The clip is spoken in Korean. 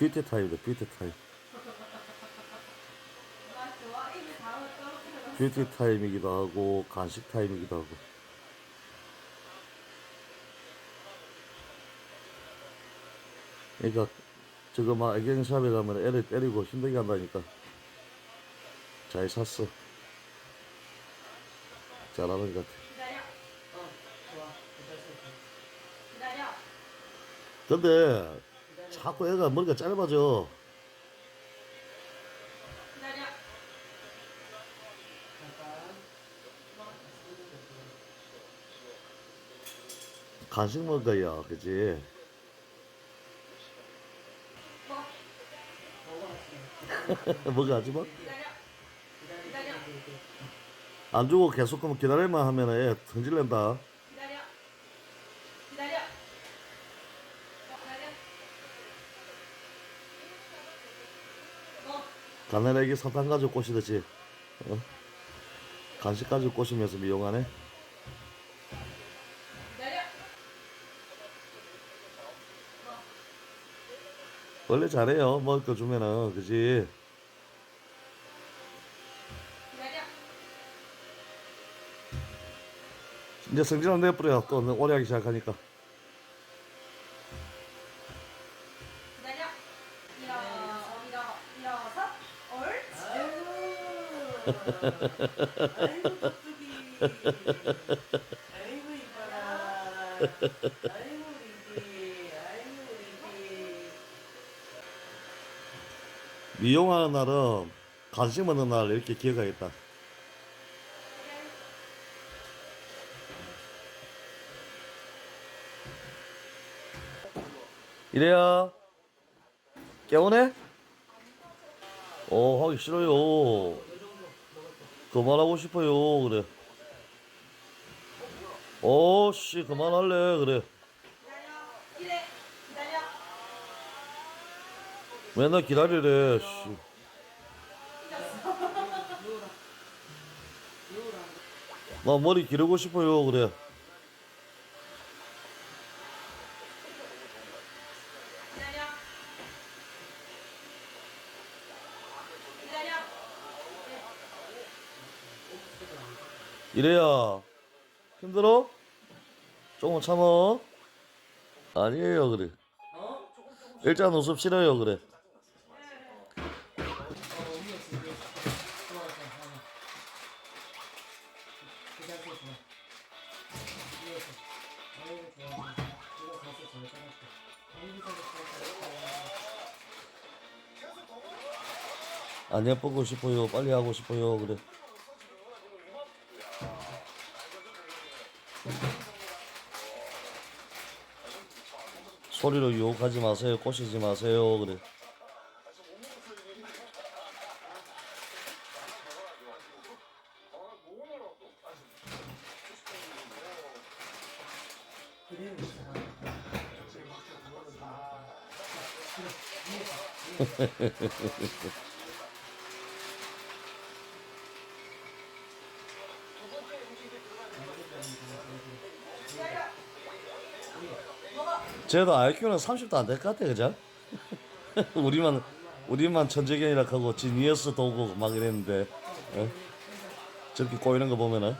뷰티 타임이다, 뷰티 타임. 뷰티 타임이기도 하고, 간식 타임이기도 하고. 그러니까, 저거 막 애견샵에 가면 애를 때리고 힘들게 한다니까. 잘 샀어. 잘하는 것 같아. 어. 근데, 자꾸 애가 머리가 짧아져. 간식 먹을 거야, 그지? 뭐가 하지 마. 안 주고 계속 그러면 기다릴만 하면 애 성질낸다. 기다려. 기다려. 어, 기다려. 뭐? 가난하게 사탕 가지고 꼬시듯이, 어? 간식 가지고 꼬시면서 미용하네. 원래 잘해요. 먹을 거 주면은, 그지? 이제 성질은 내버려. 또 오래 하기 시작하니까. 기다려. 일어, 일어. 아이고, 이뻐라. 아이고, 우리 집. 아이고, 우리 집. 미용하는 날은 간식 먹는 날 이렇게 기억하겠다. 이래야 깨우네? 어 하기 싫어요. 그만하고 싶어요 그래. 어씨 그만할래 그래. 맨날 기다리래. 씨. 나 머리 기르고 싶어요 그래. 기다려. 기다려. 이래야 힘들어? 조금 참어. 아니에요 그래. 어? 일자 노습 싫어요 그래. 안 예쁘고 싶어요. 빨리 하고 싶어요 그래. 소리로 유혹하지 마세요. 꼬시지 마세요 그래. 그래요, 이 사람. 쟤도 IQ는 30도 안 될 것 같아 그죠? 우리만 우리만 천재견이라 하고 지니어스 도고 막 이랬는데 어? 저렇게 꼬이는 거 보면은